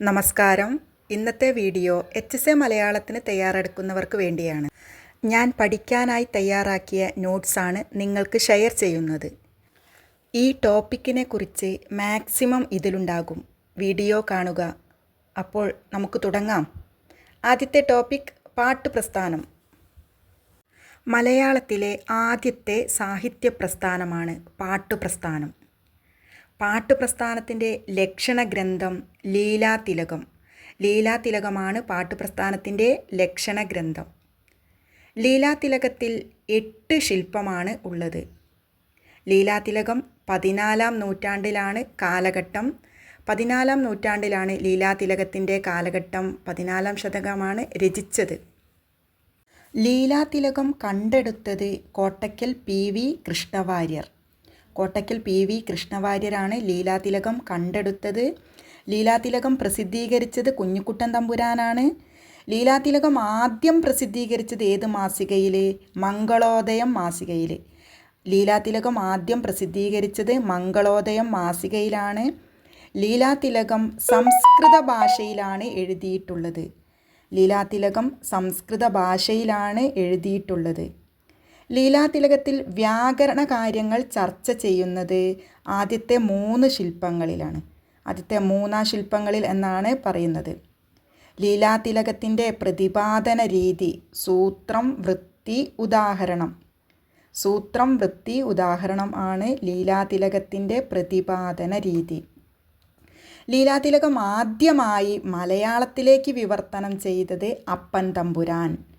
നമസ്കാരം. ഇന്നത്തെ video H S A മലയാളത്തിന് തയ്യാറെടുക്കുന്നവർക്ക് വേണ്ടിയാണ്. ഞാൻ പഠിക്കാനായി തയ്യാറാക്കിയ നോട്ട്സാണ് നിങ്ങൾക്ക് ഷെയർ ചെയ്യുന്നത്. ഈ ടോപ്പിക്കിനെ കുറിച്ച് മാക്സിമം ഇതിലുണ്ടാകും. വീഡിയോ കാണുക. അപ്പോൾ നമുക്ക് തുടങ്ങാം. ആദ്യത്തെ ടോപ്പിക് പാട്ട് പ്രസ്ഥാനം. മലയാളത്തിലെ ആദ്യത്തെ സാഹിത്യ പ്രസ്ഥാനമാണ് പാട്ടുപ്രസ്ഥാനം പാട്ടുപ്രസ്ഥാനത്തിന്റെ ലക്ഷണഗ്രന്ഥം ലീലാതിലകം. ലീലാതിലകമാണ് പാട്ടുപ്രസ്ഥാനത്തിന്റെ ലക്ഷണഗ്രന്ഥം. ലീലാതിലകത്തിൽ എട്ട് ശില്പമാണ് ഉള്ളത്. ലീലാതിലകം പതിനാലാം നൂറ്റാണ്ടിലാണ് കാലഘട്ടം. പതിനാലാം നൂറ്റാണ്ടിലാണ് ലീലാതിലകത്തിന്റെ കാലഘട്ടം. പതിനാലാം ശതകമാണ് രചിച്ചത്. ലീലാതിലകം കണ്ടെടുത്തത് Kottakkal P V Krishna Warrier. Kottakkal P V കൃഷ്ണവാര്യരാണ് Leelathilakam കണ്ടെടുത്തത്. ലീലാതിലകം പ്രസിദ്ധീകരിച്ചത് കുഞ്ഞുക്കുട്ടൻ തമ്പുരാനാണ്. ലീലാതിലകം ആദ്യം പ്രസിദ്ധീകരിച്ചത് ഏത് മാസികയിൽ മംഗളോദയം മാസികയിൽ ലീലാതിലകം ആദ്യം പ്രസിദ്ധീകരിച്ചത് മംഗളോദയം മാസികയിലാണ്. ലീലാതിലകം സംസ്കൃത ഭാഷയിലാണ് എഴുതിയിട്ടുള്ളത്. ലീലാതിലകം സംസ്കൃത ഭാഷയിലാണ് എഴുതിയിട്ടുള്ളത്. ലീലാതിലകത്തിൽ വ്യാകരണ കാര്യങ്ങൾ ചർച്ച ചെയ്യുന്നത് ആദ്യത്തെ മൂന്ന് ശില്പങ്ങളിലാണ്. ആദ്യത്തെ മൂന്നാം ശില്പങ്ങളിൽ എന്നാണ് പറയുന്നത്. ലീലാതിലകത്തിന്റെ പ്രതിപാദന രീതി സൂത്രം വൃത്തി ഉദാഹരണം. സൂത്രം വൃത്തി ഉദാഹരണം ആണ് ലീലാതിലകത്തിന്റെ പ്രതിപാദന രീതി. ലീലാതിലകം ആദ്യമായി മലയാളത്തിലേക്ക് വിവർത്തനം ചെയ്തത് അപ്പൻ തമ്പുരാൻ.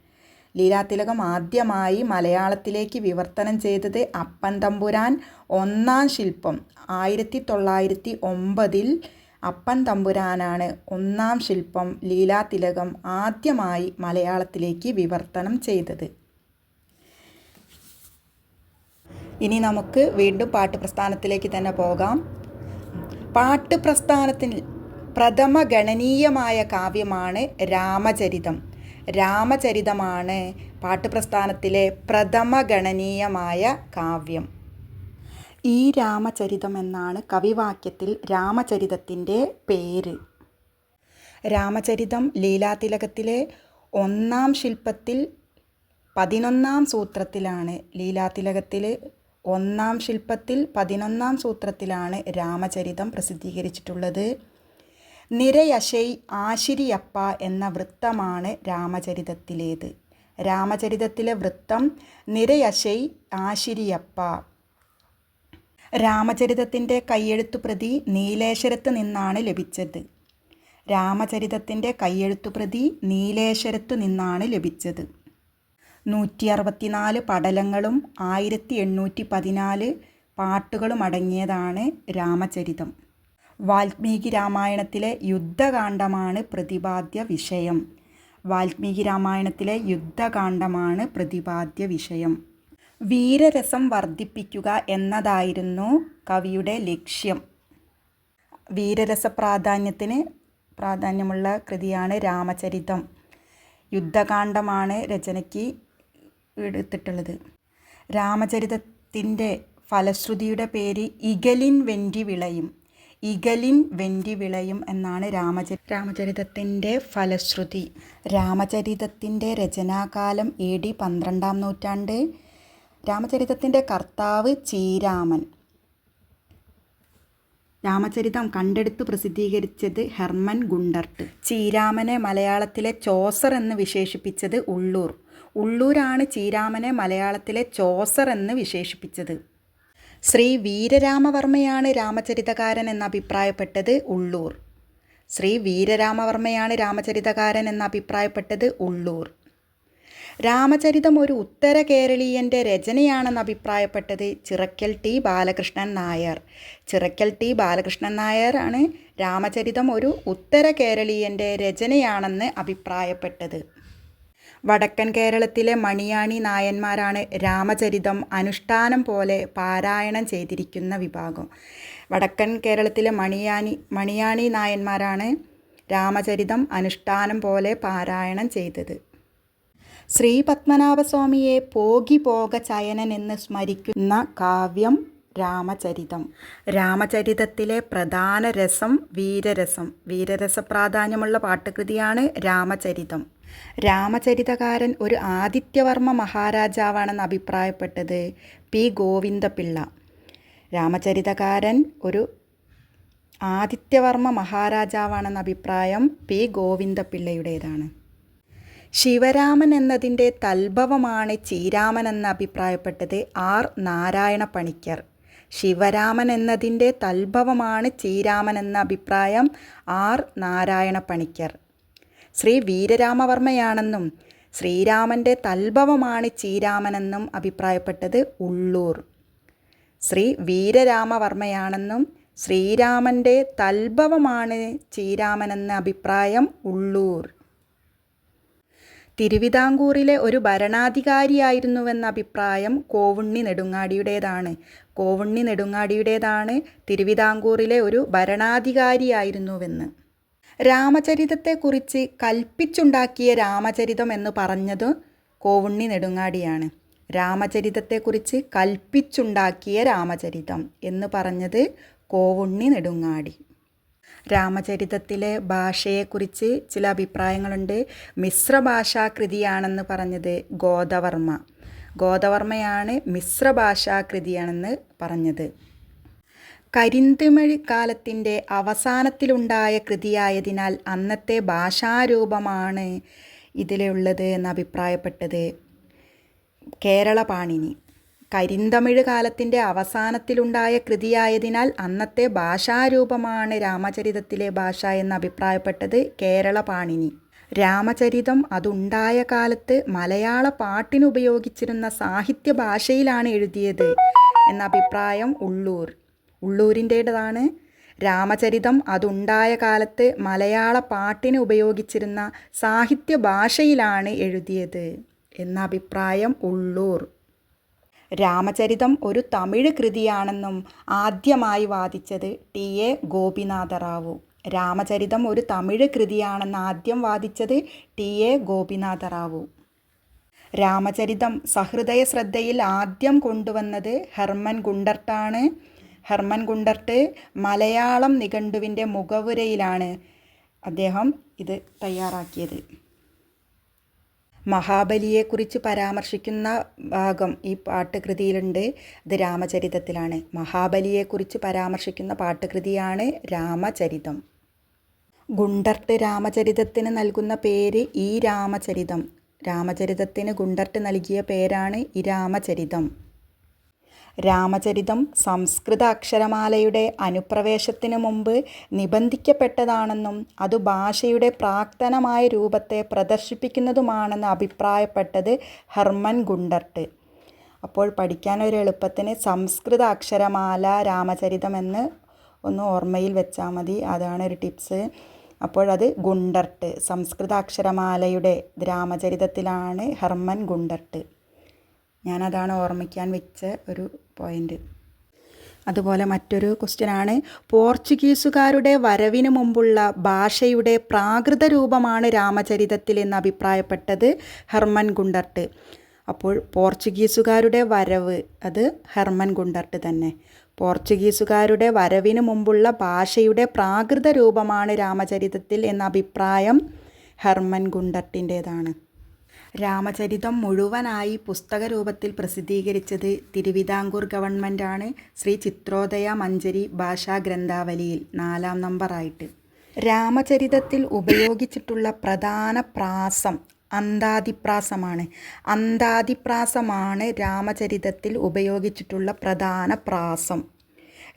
ലീലാതിലകം ആദ്യമായി മലയാളത്തിലേക്ക് വിവർത്തനം ചെയ്തത് അപ്പൻ തമ്പുരാൻ. ഒന്നാം ശില്പം. ആയിരത്തി തൊള്ളായിരത്തി ഒമ്പതിൽ അപ്പൻ തമ്പുരാനാണ് ഒന്നാം ശില്പം ലീലാതിലകം ആദ്യമായി മലയാളത്തിലേക്ക് വിവർത്തനം ചെയ്തത്. ഇനി നമുക്ക് വീണ്ടും പാട്ട് പ്രസ്ഥാനത്തിലേക്ക് തന്നെ പോകാം. പാട്ട് പ്രസ്ഥാനത്തിൽ പ്രഥമ ഗണനീയമായ കാവ്യമാണ് രാമചരിതം. രാമചരിതമാണ് പാട്ടുപ്രസ്ഥാനത്തിലെ പ്രഥമ ഗണനീയമായ കാവ്യം. ഈ രാമചരിതം എന്നാണ് കവിവാക്യത്തിൽ രാമചരിതത്തിന്റെ പേര്. രാമചരിതം ലീലാതിലകത്തിലെ ഒന്നാം ശില്പത്തിൽ പതിനൊന്നാം സൂത്രത്തിലാണ്. ലീലാതിലകത്തിൽ ഒന്നാം ശില്പത്തിൽ പതിനൊന്നാം സൂത്രത്തിലാണ് രാമചരിതം പ്രസിദ്ധീകരിച്ചിട്ടുള്ളത്. നിരയശൈ ആശിരിയപ്പ എന്ന വൃത്തമാണ് രാമചരിതത്തിലേത്. രാമചരിതത്തിലെ വൃത്തം നിരയശൈ ആശിരിയപ്പ. രാമചരിതത്തിന്റെ കയ്യെഴുത്തു പ്രതി നീലേശ്വരത്ത് നിന്നാണ് ലഭിച്ചത്. രാമചരിതത്തിന്റെ കയ്യെഴുത്തു പ്രതി നീലേശ്വരത്തു നിന്നാണ് ലഭിച്ചത്. നൂറ്റി അറുപത്തിനാല് പടലങ്ങളും ആയിരത്തി എണ്ണൂറ്റി പതിനാല് പാട്ടുകളും അടങ്ങിയതാണ് രാമചരിതം. വാൽമീകി രാമായണത്തിലെ യുദ്ധകാന്ഡമാണ് പ്രതിപാദ്യ വിഷയം. വാൽമീകി രാമായണത്തിലെ യുദ്ധകാന്ഡമാണ് പ്രതിപാദ്യ വിഷയം. വീരരസം വർദ്ധിപ്പിക്കുക എന്നതായിരുന്നു കവിയുടെ ലക്ഷ്യം. വീരരസ പ്രാധാന്യത്തിന് പ്രാധാന്യമുള്ള കൃതിയാണ് രാമചരിതം. യുദ്ധകാന്ഡമാണ് രചനയ്ക്ക് എടുത്തിട്ടുള്ളത്. രാമചരിതത്തിന്റെ ഫലശ്രുതിയുടെ പേര് ഇഗലിൻ വെണ്ടി വിളയും ഇഗലിൻ വെണ്ടി വിളയും എന്നാണ് രാമചരി രാമചരിതത്തിന്റെ ഫലശ്രുതി. രാമചരിതത്തിന്റെ രചനാകാലം എ ഡി പന്ത്രണ്ടാം നൂറ്റാണ്ട്. രാമചരിതത്തിന്റെ കർത്താവ് ചീരാമൻ രാമചരിതം കണ്ടെടുത്ത് പ്രസിദ്ധീകരിച്ചത് ഹെർമൻ ഗുണ്ടർട്ട്. ചീരാമനെ മലയാളത്തിലെ ചോസർ എന്ന് വിശേഷിപ്പിച്ചത് ഉള്ളൂർ. ഉള്ളൂരാണ് ചീരാമനെ മലയാളത്തിലെ ചോസർ എന്ന് വിശേഷിപ്പിച്ചത്. ശ്രീ വീരരാമവർമ്മയാണ് രാമചരിതകാരൻ എന്ന് അഭിപ്രായപ്പെട്ടത് ഉള്ളൂർ. ശ്രീ വീരരാമവർമ്മയാണ് രാമചരിതകാരൻ എന്ന് അഭിപ്രായപ്പെട്ടത് ഉള്ളൂർ. രാമചരിതം ഒരു ഉത്തര കേരളീയന്റെ രചനയാണെന്ന് അഭിപ്രായപ്പെട്ടത് ചിറക്കൽ ടി ബാലകൃഷ്ണൻ നായർ. ചിറക്കൽ ടി ബാലകൃഷ്ണൻ നായരാണ് രാമചരിതം ഒരു ഉത്തര കേരളീയന്റെ രചനയാണെന്ന് അഭിപ്രായപ്പെട്ടത്. വടക്കൻ കേരളത്തിലെ മണിയാണി നായന്മാരാണ് രാമചരിതം അനുഷ്ഠാനം പോലെ പാരായണം ചെയ്തിരിക്കുന്ന വിഭാഗം. വടക്കൻ കേരളത്തിലെ മണിയാണി മണിയാണി നായന്മാരാണ് രാമചരിതം അനുഷ്ഠാനം പോലെ പാരായണം ചെയ്തത്. ശ്രീ പത്മനാഭസ്വാമിയെ പോകി പോക ചയനൻ എന്ന് സ്മരിക്കുന്ന കാവ്യം രാമചരിതം. രാമചരിതത്തിലെ പ്രധാന രസം വീരരസം. വീരരസ പ്രാധാന്യമുള്ള പാട്ടുകൃതിയാണ് രാമചരിതം. രാമചരിതകാരൻ ഒരു ആദിത്യവർമ്മ മഹാരാജാവാണെന്ന് അഭിപ്രായപ്പെട്ടത് പി ഗോവിന്ദപിള്ള. രാമചരിതകാരൻ ഒരു ആദിത്യവർമ്മ മഹാരാജാവാണെന്ന അഭിപ്രായം പി ഗോവിന്ദപിള്ളയുടേതാണ്. ശിവരാമൻ എന്നതിന്റെ തൽഭവമാണ് ചീരാമൻ എന്ന് അഭിപ്രായപ്പെട്ടത് ആർ നാരായണ പണിക്കർ. ശിവരാമൻ എന്നതിന്റെ തൽഭവമാണ് ചീരാമൻ എന്ന അഭിപ്രായം ആർ നാരായണ പണിക്കർ ശ്രീ വീരരാമവർമ്മയാണെന്നും ശ്രീരാമന്റെ തൽഭവമാണ് ചീരാമനെന്നും അഭിപ്രായപ്പെട്ടത് ഉള്ളൂർ. ശ്രീ വീരരാമവർമ്മയാണെന്നും ശ്രീരാമന്റെ തൽഭവമാണ് ചീരാമനെന്ന അഭിപ്രായം ഉള്ളൂർ. തിരുവിതാംകൂറിലെ ഒരു ഭരണാധികാരിയായിരുന്നുവെന്ന അഭിപ്രായം കോവുണ്ണി നെടുങ്ങാടിയുടേതാണ്. കോവുണ്ണി നെടുങ്ങാടിയുടേതാണ് തിരുവിതാംകൂറിലെ ഒരു ഭരണാധികാരിയായിരുന്നുവെന്ന്. രാമചരിതത്തെക്കുറിച്ച് കൽപ്പിച്ചുണ്ടാക്കിയ രാമചരിതം എന്ന് പറഞ്ഞത് കോവുണ്ണി നെടുങ്ങാടിയാണ്. രാമചരിതത്തെക്കുറിച്ച് കൽപ്പിച്ചുണ്ടാക്കിയ രാമചരിതം എന്ന് പറഞ്ഞത് കോവുണ്ണി നെടുങ്ങാടി. രാമചരിതത്തിലെ ഭാഷയെക്കുറിച്ച് ചില അഭിപ്രായങ്ങളുണ്ട്. മിശ്രഭാഷാകൃതിയാണെന്ന് പറഞ്ഞത് ഗോദവർമ്മ. ഗോദവർമ്മയാണ് മിശ്രഭാഷാകൃതിയാണെന്ന് പറഞ്ഞത്. കരിന്തിമിഴ് കാലത്തിന്റെ അവസാനത്തിലുണ്ടായ കൃതിയായതിനാൽ അന്നത്തെ ഭാഷാരൂപമാണ് ഇതിലുള്ളത് എന്ന് അഭിപ്രായപ്പെട്ടത് കേരള പാണിനി കരിന്തമിഴ് കാലത്തിന്റെ അവസാനത്തിലുണ്ടായ കൃതിയായതിനാൽ അന്നത്തെ ഭാഷാരൂപമാണ് രാമചരിതത്തിലെ ഭാഷ എന്ന് അഭിപ്രായപ്പെട്ടത് കേരള പാണിനി രാമചരിതം അതുണ്ടായ കാലത്ത് മലയാള പാട്ടിനുപയോഗിച്ചിരുന്ന സാഹിത്യ ഭാഷയിലാണ് എഴുതിയത് എന്ന അഭിപ്രായം ഉള്ളൂർ. ഉള്ളൂരിന്റേതാണ്. രാമചരിതം അതുണ്ടായ കാലത്ത് മലയാള പാട്ടിന് ഉപയോഗിച്ചിരുന്ന സാഹിത്യ ഭാഷയിലാണ് എഴുതിയത് എന്ന അഭിപ്രായം ഉള്ളൂർ. രാമചരിതം ഒരു തമിഴ് കൃതിയാണെന്നും ആദ്യമായി വാദിച്ചത് ടി. എ. ഗോപിനാഥറാവു രാമചരിതം ഒരു തമിഴ് കൃതിയാണെന്ന് ആദ്യം വാദിച്ചത് ടി. എ. ഗോപിനാഥറാവു. രാമചരിതം സഹൃദയ ശ്രദ്ധയിൽ ആദ്യം കൊണ്ടുവന്നത് ഹെർമൻ ഗുണ്ടർട്ടാണ്. ഹെർമൻ ഗുണ്ടർട്ട് മലയാളം നിഘണ്ടുവിന്റെ മുഖവുരയിലാണ് അദ്ദേഹം ഇത് തയ്യാറാക്കിയത്. മഹാബലിയെക്കുറിച്ച് പരാമർശിക്കുന്ന ഭാഗം ഈ പാട്ടുകൃതിയിലുണ്ട് അത് രാമചരിതത്തിലാണ്. മഹാബലിയെക്കുറിച്ച് പരാമർശിക്കുന്ന പാട്ടുകൃതിയാണ് രാമചരിതം. ഗുണ്ടർട്ട് രാമചരിതത്തിന് നൽകുന്ന പേര് ഈ രാമചരിതം. രാമചരിതത്തിന് ഗുണ്ടർട്ട് നൽകിയ പേരാണ് ഈ രാമചരിതം. രാമചരിതം സംസ്കൃത അക്ഷരമാലയുടെ അനുപ്രവേശത്തിന് മുമ്പ് നിബന്ധിക്കപ്പെട്ടതാണെന്നും അത് ഭാഷയുടെ പ്രാക്തനമായ രൂപത്തെ പ്രദർശിപ്പിക്കുന്നതുമാണെന്ന് അഭിപ്രായപ്പെട്ടത് ഹെർമൻ ഗുണ്ടർട്ട്. അപ്പോൾ പഠിക്കാൻ ഒരു എളുപ്പത്തിന് സംസ്കൃത അക്ഷരമാല രാമചരിതം എന്ന് ഒന്ന് ഓർമ്മയിൽ വെച്ചാൽ മതി. അതാണ് ഒരു ടിപ്സ്. അപ്പോഴത് ഗുണ്ടർട്ട് സംസ്കൃത അക്ഷരമാലയുടെ രാമചരിതത്തിലാണ് ഹെർമൻ ഗുണ്ടർട്ട്. ഞാനതാണ് ഓർമ്മിക്കാൻ വെച്ച ഒരു പോയിന്റ് അതുപോലെ മറ്റൊരു ക്വസ്റ്റ്യനാണ് പോർച്ചുഗീസുകാരുടെ വരവിന് മുമ്പുള്ള ഭാഷയുടെ പ്രാകൃത രൂപമാണ് രാമചരിതത്തിൽ എന്ന് അഭിപ്രായപ്പെട്ടത് ഹെർമൻ ഗുണ്ടർട്ട്. അപ്പോൾ പോർച്ചുഗീസുകാരുടെ വരവ് അത് ഹെർമൻ ഗുണ്ടർട്ട് തന്നെ. പോർച്ചുഗീസുകാരുടെ വരവിന് മുമ്പുള്ള ഭാഷയുടെ പ്രാകൃത രൂപമാണ് രാമചരിതത്തിൽ എന്ന അഭിപ്രായം ഹെർമൻ ഗുണ്ടട്ടിന്റേതാണ്. രാമചരിതം മുഴുവനായി പുസ്തക രൂപത്തിൽ പ്രസിദ്ധീകരിച്ചത് തിരുവിതാംകൂർ ഗവൺമെന്റാണ് ശ്രീ ചിത്രോദയ മഞ്ചരി ഭാഷാ ഗ്രന്ഥാവലിയിൽ നാലാം നമ്പറായിട്ട്. രാമചരിതത്തിൽ ഉപയോഗിച്ചിട്ടുള്ള പ്രധാന പ്രാസം അന്താതിപ്രാസമാണ്. അന്താതിപ്രാസമാണ് രാമചരിതത്തിൽ ഉപയോഗിച്ചിട്ടുള്ള പ്രധാന പ്രാസം.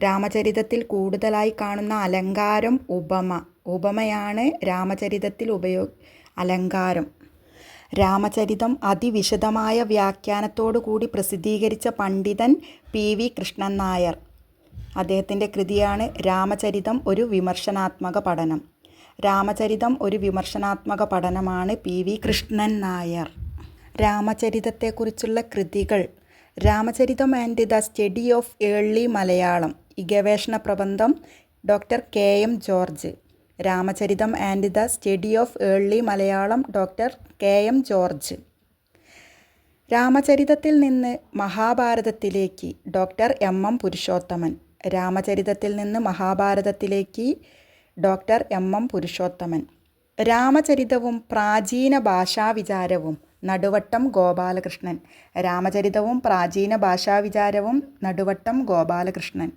രാമചരിതത്തിൽ കൂടുതലായി കാണുന്ന അലങ്കാരം ഉപമ. ഉപമയാണ് രാമചരിതത്തിൽ ഉപയോഗ അലങ്കാരം. രാമചരിതം അതിവിശദമായ വ്യാഖ്യാനത്തോടു കൂടി പ്രസിദ്ധീകരിച്ച പണ്ഡിതൻ പി വി കൃഷ്ണൻ നായർ. അദ്ദേഹത്തിന്റെ കൃതിയാണ് രാമചരിതം ഒരു വിമർശനാത്മക പഠനം. രാമചരിതം ഒരു വിമർശനാത്മക പഠനമാണ് പി വി കൃഷ്ണൻ നായർ. രാമചരിതത്തെക്കുറിച്ചുള്ള കൃതികൾ Ramacharitham and the study of early Malayalam ഈ ഗവേഷണ പ്രബന്ധം doctor K M George. Ramacharitham and the study of early Malayalam doctor K M George. രാമചരിതത്തിൽ നിന്ന് മഹാഭാരതത്തിലേക്ക് ഡോക്ടർ എം എം പുരുഷോത്തമൻ. രാമചരിതത്തിൽ നിന്ന് മഹാഭാരതത്തിലേക്ക് ഡോക്ടർ എം എം പുരുഷോത്തമൻ. രാമചരിതവും പ്രാചീന ഭാഷാവിചാരവും നടുവട്ടം ഗോപാലകൃഷ്ണൻ. രാമചരിതവും പ്രാചീന ഭാഷാവിചാരവും നടുവട്ടം ഗോപാലകൃഷ്ണൻ.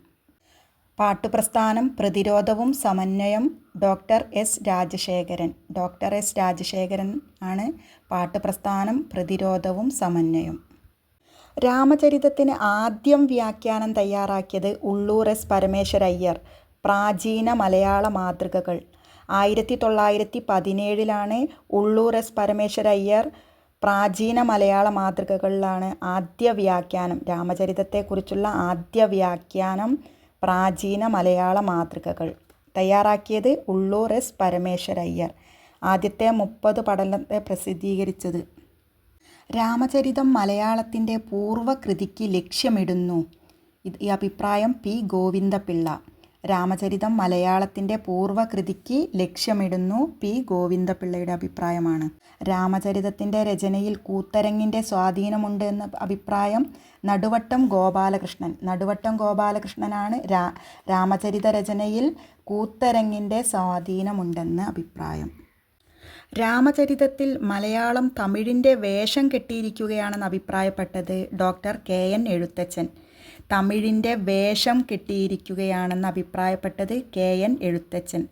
പാട്ടുപ്രസ്ഥാനം പ്രതിരോധവും സമന്വയം doctor S Rajasekharan. Doctor S Rajasekharan ആണ് പാട്ടുപ്രസ്ഥാനം പ്രതിരോധവും സമന്വയം. രാമചരിതത്തിന് ആദ്യം വ്യാഖ്യാനം തയ്യാറാക്കിയത് ഉള്ളൂർ എസ് പരമേശ്വരയ്യർ. പ്രാചീന മലയാള മാതൃകകൾ. ആയിരത്തി തൊള്ളായിരത്തി പതിനേഴിലാണ് ഉള്ളൂർ എസ്. പരമേശ്വരയ്യർ പ്രാചീന മലയാള മാതൃകകളിലാണ് ആദ്യ വ്യാഖ്യാനം രാമചരിതത്തെക്കുറിച്ചുള്ള ആദ്യ വ്യാഖ്യാനം പ്രാചീന മലയാള മാതൃകകൾ തയ്യാറാക്കിയത് ഉള്ളൂർ എസ്. പരമേശ്വരയ്യർ. ആദ്യത്തെ മുപ്പത് പഠനത്തെ പ്രസിദ്ധീകരിച്ചത്. രാമചരിതം മലയാളത്തിന്റെ പൂർവകൃതിക്ക് ലക്ഷ്യമിടുന്നു. ഈ അഭിപ്രായം പി. ഗോവിന്ദപിള്ള. രാമചരിതം മലയാളത്തിന്റെ പൂർവകൃതിക്ക് ലക്ഷ്യമിടുന്നു പി ഗോവിന്ദപിള്ളയുടെ അഭിപ്രായമാണ്. രാമചരിതത്തിന്റെ രചനയിൽ കൂത്തരങ്ങിന്റെ സ്വാധീനമുണ്ട് എന്ന അഭിപ്രായം നടുവട്ടം ഗോപാലകൃഷ്ണൻ. നടുവട്ടം ഗോപാലകൃഷ്ണനാണ് രാ രാമചരിത രചനയിൽ കൂത്തരങ്ങിന്റെ സ്വാധീനമുണ്ടെന്ന് അഭിപ്രായം. രാമചരിതത്തിൽ മലയാളം തമിഴിന്റെ വേഷം കെട്ടിയിരിക്കുകയാണെന്ന് അഭിപ്രായപ്പെട്ടത് ഡോക്ടർ കെ എൻ എഴുത്തച്ഛൻ. തമിഴിന്റെ വേഷം കെട്ടിയിരിക്കുകയാണെന്ന് അഭിപ്രായപ്പെട്ടത് കെ എൻ എഴുത്തച്ഛൻ.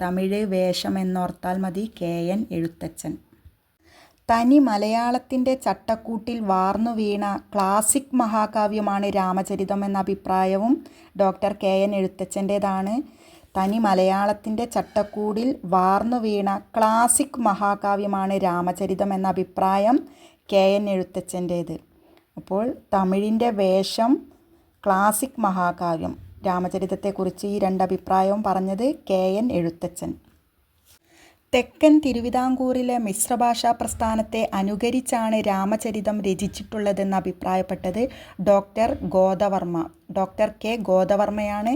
തമിഴ് വേഷം എന്നോർത്താൽ മതി കെ എൻ എഴുത്തച്ഛൻ. തനി മലയാളത്തിന്റെ ചട്ടക്കൂട്ടിൽ വാർന്നു വീണ ക്ലാസിക് മഹാകാവ്യമാണ് രാമചരിതം എന്ന അഭിപ്രായവും ഡോക്ടർ കെ എൻ എഴുത്തച്ഛന്റേതാണ് തനി മലയാളത്തിന്റെ ചട്ടക്കൂടിൽ വാർന്നു വീണ ക്ലാസിക് മഹാകാവ്യമാണ് രാമചരിതം എന്ന അഭിപ്രായം കെ എൻ എഴുത്തച്ഛന്റേത്. അപ്പോൾ തമിഴിന്റെ വേഷം ക്ലാസിക് മഹാകാവ്യം. രാമചരിതത്തെക്കുറിച്ച് ഈ രണ്ട് അഭിപ്രായവും പറഞ്ഞത് കെ എൻ എഴുത്തച്ഛൻ. തെക്കൻ തിരുവിതാംകൂറിലെ മിശ്രഭാഷാ പ്രസ്ഥാനത്തെ അനുകരിച്ചാണ് രാമചരിതം രചിച്ചിട്ടുള്ളതെന്ന് അഭിപ്രായപ്പെട്ടത് ഡോക്ടർ ഗോദവർമ്മ. ഡോക്ടർ കെ ഗോദവർമ്മയാണ്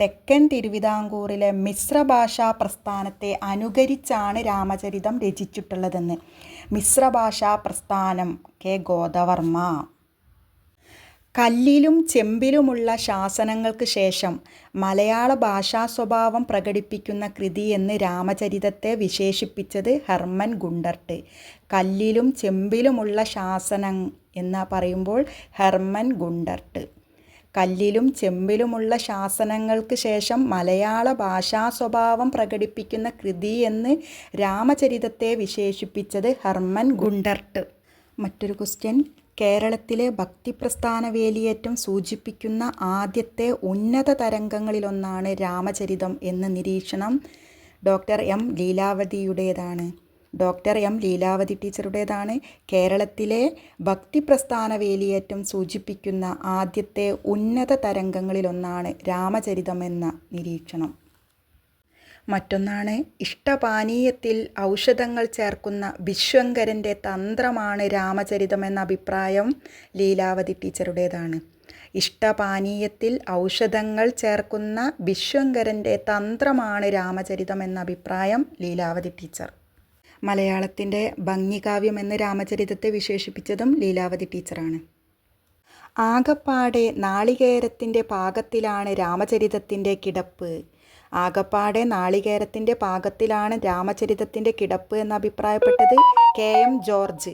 തെക്കൻ തിരുവിതാംകൂറിലെ മിശ്രഭാഷാ പ്രസ്ഥാനത്തെ അനുകരിച്ചാണ് രാമചരിതം രചിച്ചിട്ടുള്ളതെന്ന്. മിശ്രഭാഷാ പ്രസ്ഥാനം കെ ഗോദവർമ്മ. കല്ലിലും ചെമ്പിലുമുള്ള ശാസനങ്ങൾക്ക് ശേഷം മലയാള ഭാഷാ സ്വഭാവം പ്രകടിപ്പിക്കുന്ന കൃതി എന്ന് രാമചരിതത്തെ വിശേഷിപ്പിച്ചത് ഹെർമൻ ഗുണ്ടർട്ട്. കല്ലിലും ചെമ്പിലുമുള്ള ശാസനം എന്ന് പറയുമ്പോൾ ഹെർമൻ ഗുണ്ടർട്ട്. കല്ലിലും ചെമ്പിലുമുള്ള ശാസനങ്ങൾക്ക് ശേഷം മലയാള ഭാഷാ സ്വഭാവം പ്രകടിപ്പിക്കുന്ന കൃതി എന്ന് രാമചരിതത്തെ വിശേഷിപ്പിച്ചത് ഹെർമൻ ഗുണ്ടർട്ട്. മറ്റൊരു ക്വസ്റ്റ്യൻ. കേരളത്തിലെ ഭക്തിപ്രസ്ഥാന വേലിയേറ്റം സൂചിപ്പിക്കുന്ന ആദ്യത്തെ ഉന്നത തരംഗങ്ങളിലൊന്നാണ് രാമചരിതം എന്ന നിരീക്ഷണം ഡോക്ടർ എം ലീലാവതിയുടേതാണ്. ഡോക്ടർ എം ലീലാവതി ടീച്ചറുടേതാണ്. കേരളത്തിലെ ഭക്തിപ്രസ്ഥാന വേലിയേറ്റം സൂചിപ്പിക്കുന്ന ആദ്യത്തെ ഉന്നത തരംഗങ്ങളിലൊന്നാണ് രാമചരിതം എന്ന നിരീക്ഷണം. മറ്റൊന്നാണ് ഇഷ്ടപാനീയത്തിൽ ഔഷധങ്ങൾ ചേർക്കുന്ന വിശ്വങ്കരന്റെ തന്ത്രമാണ് രാമചരിതം എന്ന അഭിപ്രായം ലീലാവതി ടീച്ചറുടേതാണ്. ഇഷ്ടപാനീയത്തിൽ ഔഷധങ്ങൾ ചേർക്കുന്ന വിശ്വങ്കരന്റെ തന്ത്രമാണ് രാമചരിതം എന്ന അഭിപ്രായം ലീലാവതി ടീച്ചർ. മലയാളത്തിന്റെ ഭംഗികാവ്യം എന്ന് രാമചരിതത്തെ വിശേഷിപ്പിച്ചതും ലീലാവതി ടീച്ചറാണ്. ആകപ്പാടെ നാളികേരത്തിന്റെ പാകത്തിലാണ് രാമചരിതത്തിന്റെ കിടപ്പ്. ആകപ്പാടെ നാളികേരത്തിന്റെ പാകത്തിലാണ് രാമചരിതത്തിന്റെ കിടപ്പ് എന്ന് അഭിപ്രായപ്പെട്ടത് K M George.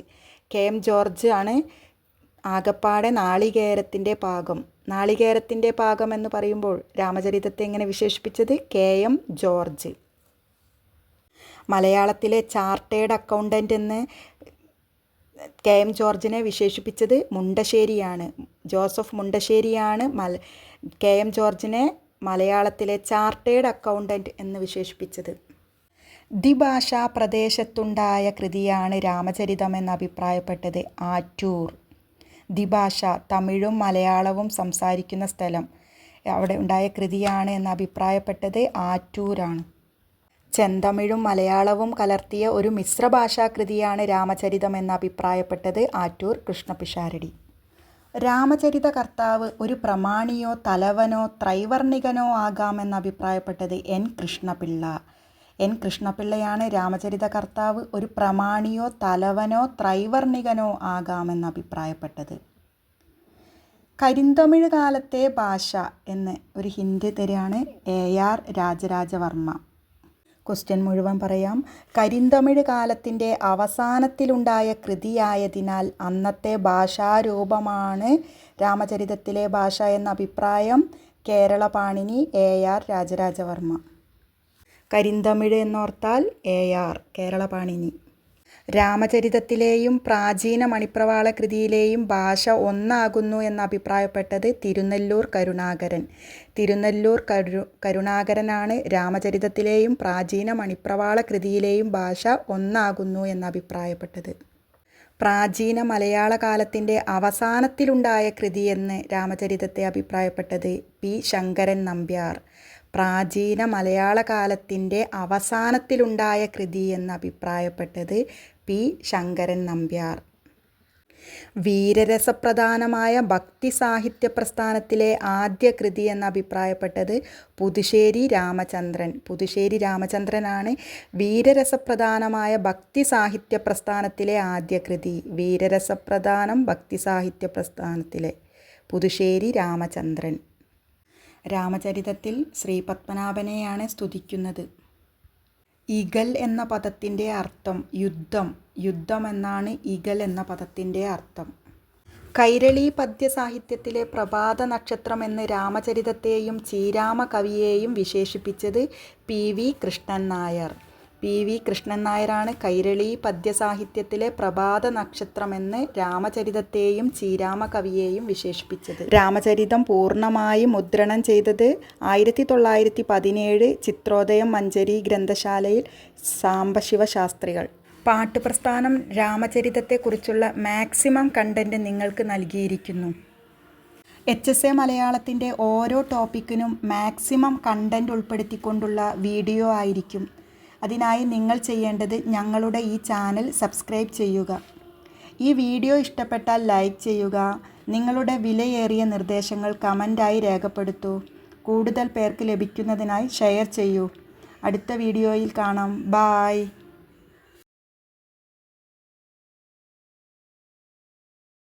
K M George ആണ് ആകപ്പാടെ നാളികേരത്തിന്റെ പാകം. നാളികേരത്തിന്റെ പാകം എന്ന് പറയുമ്പോൾ രാമചരിതത്തെ എങ്ങനെ വിശേഷിപ്പിച്ചത്? K M George. മലയാളത്തിലെ ചാർട്ടേഡ് അക്കൗണ്ടന്റ് എന്ന് കെ എം ജോർജിനെ വിശേഷിപ്പിച്ചത് മുണ്ടശ്ശേരിയാണ്. ജോസഫ് മുണ്ടശ്ശേരിയാണ് മല കെ എം ജോർജിനെ മലയാളത്തിലെ ചാർട്ടേഡ് അക്കൗണ്ടന്റ് എന്ന് വിശേഷിപ്പിച്ചത്. ദ്വിഭാഷാ പ്രദേശത്തുണ്ടായ കൃതിയാണ് രാമചരിതം എന്ന് അഭിപ്രായപ്പെട്ടത് ആറ്റൂർ. ദ്വിഭാഷ തമിഴും മലയാളവും സംസാരിക്കുന്ന സ്ഥലം. അവിടെ ഉണ്ടായ കൃതിയാണ് എന്ന് അഭിപ്രായപ്പെട്ടത് ആറ്റൂരാണ്. ചെന്തമിഴും മലയാളവും കലർത്തിയ ഒരു മിശ്രഭാഷാ കൃതിയാണ് രാമചരിതം എന്ന് അഭിപ്രായപ്പെട്ടത് ആറ്റൂർ കൃഷ്ണപിഷാരടി. രാമചരിത കർത്താവ് ഒരു പ്രമാണിയോ തലവനോ ത്രൈവർണികനോ ആകാമെന്ന് അഭിപ്രായപ്പെട്ടത് എൻ കൃഷ്ണപിള്ള. എൻ കൃഷ്ണപിള്ളയാണ് രാമചരിത കർത്താവ് ഒരു പ്രമാണിയോ തലവനോ ത്രൈവർണികനോ ആകാമെന്ന് അഭിപ്രായപ്പെട്ടത്. കരിന്തമിഴ് കാലത്തെ ഭാഷ എന്ന് ഒരു ഹിന്ദി തരാണ് എ ആർ രാജരാജവർമ്മ. ക്വസ്റ്റ്യൻ മുഴുവൻ പറയാം. കരിന്തമിഴ് കാലത്തിന്റെ അവസാനത്തിലുണ്ടായ കൃതിയായതിനാൽ അന്നത്തെ ഭാഷാരൂപമാണ് രാമചരിതത്തിലെ ഭാഷ എന്ന അഭിപ്രായം. Kerala Panini A R Raja Raja Varma. കരിന്തമിഴ് എന്നോർത്താൽ എ ആർ കേരള പാണിനി രാമചരിതത്തിലെയും പ്രാചീന മണിപ്രവാള കൃതിയിലെയും ഭാഷ ഒന്നാകുന്നു എന്ന് അഭിപ്രായപ്പെട്ടത് തിരുനെല്ലൂർ കരുണാകരൻ. തിരുനെല്ലൂർ കരു കരുണാകരനാണ് രാമചരിതത്തിലെയും പ്രാചീന മണിപ്രവാള കൃതിയിലെയും ഭാഷ ഒന്നാകുന്നു എന്ന് അഭിപ്രായപ്പെട്ടത് പ്രാചീന മലയാള കാലത്തിന്റെ അവസാനത്തിലുണ്ടായ കൃതിയെന്ന് രാമചരിതത്തെ അഭിപ്രായപ്പെട്ടത് പി. ശങ്കരൻ നമ്പ്യാർ. പ്രാചീന മലയാള കാലത്തിന്റെ അവസാനത്തിലുണ്ടായ കൃതി എന്ന് അഭിപ്രായപ്പെട്ടത് പി. ശങ്കരൻ നമ്പ്യാർ. വീരരസപ്രധാനമായ ഭക്തി സാഹിത്യ പ്രസ്ഥാനത്തിലെ ആദ്യ കൃതി എന്ന് അഭിപ്രായപ്പെട്ടത് പുതുശ്ശേരി രാമചന്ദ്രൻ. പുതുശ്ശേരി രാമചന്ദ്രനാണ് വീരരസപ്രധാനമായ ഭക്തി സാഹിത്യ പ്രസ്ഥാനത്തിലെ ആദ്യ കൃതി. വീരരസപ്രധാനം ഭക്തി സാഹിത്യ പ്രസ്ഥാനത്തിലെ പുതുശ്ശേരി രാമചന്ദ്രൻ. രാമചരിതത്തിൽ ശ്രീ പത്മനാഭനെയാണ് സ്തുതിക്കുന്നത്. ഇഗൽ എന്ന പദത്തിന്റെ അർത്ഥം യുദ്ധം യുദ്ധം എന്നാണ് ഇഗൽ എന്ന പദത്തിന്റെ അർത്ഥം. കൈരളി പദ്യസാഹിത്യത്തിലെ പ്രഭാത നക്ഷത്രം എന്ന് രാമചരിതത്തെയും ചീരാമ കവിയെയും വിശേഷിപ്പിച്ചത് P V Krishnan Nair. P V Krishnan നായരാണ് കൈരളി പദ്യസാഹിത്യത്തിലെ പ്രഭാത നക്ഷത്രമെന്ന് രാമചരിതത്തെയും ചീരാമ കവിയെയും വിശേഷിപ്പിച്ചത്. രാമചരിതം പൂർണമായി മുദ്രണം ചെയ്തത് ആയിരത്തി തൊള്ളായിരത്തി പതിനേഴ് ചിത്രോദയം മഞ്ചരി ഗ്രന്ഥശാലയിൽ സാംബശിവ ശാസ്ത്രികൾ പാട്ട് പ്രസ്ഥാനം രാമചരിതത്തെക്കുറിച്ചുള്ള മാക്സിമം കണ്ടന്റ് നിങ്ങൾക്ക് നൽകിയിരിക്കുന്നു. എച്ച് എസ് എ മലയാളത്തിന്റെ ഓരോ ടോപ്പിക്കിനും മാക്സിമം കണ്ടന്റ് ഉൾപ്പെടുത്തിക്കൊണ്ടുള്ള വീഡിയോ ആയിരിക്കും അതിനായി നിങ്ങൾ ചെയ്യേണ്ടത് ഞങ്ങളുടെ ഈ ചാനൽ സബ്സ്ക്രൈബ് ചെയ്യുക. ഈ വീഡിയോ ഇഷ്ടപ്പെട്ടാൽ ലൈക്ക് ചെയ്യുക. നിങ്ങളുടെ വിലയേറിയ നിർദ്ദേശങ്ങൾ കമന്റായി രേഖപ്പെടുത്തൂ. കൂടുതൽ പേർക്ക് ലഭിക്കുന്നതിനായി ഷെയർ ചെയ്യൂ. അടുത്ത വീഡിയോയിൽ കാണാം. ബായ്.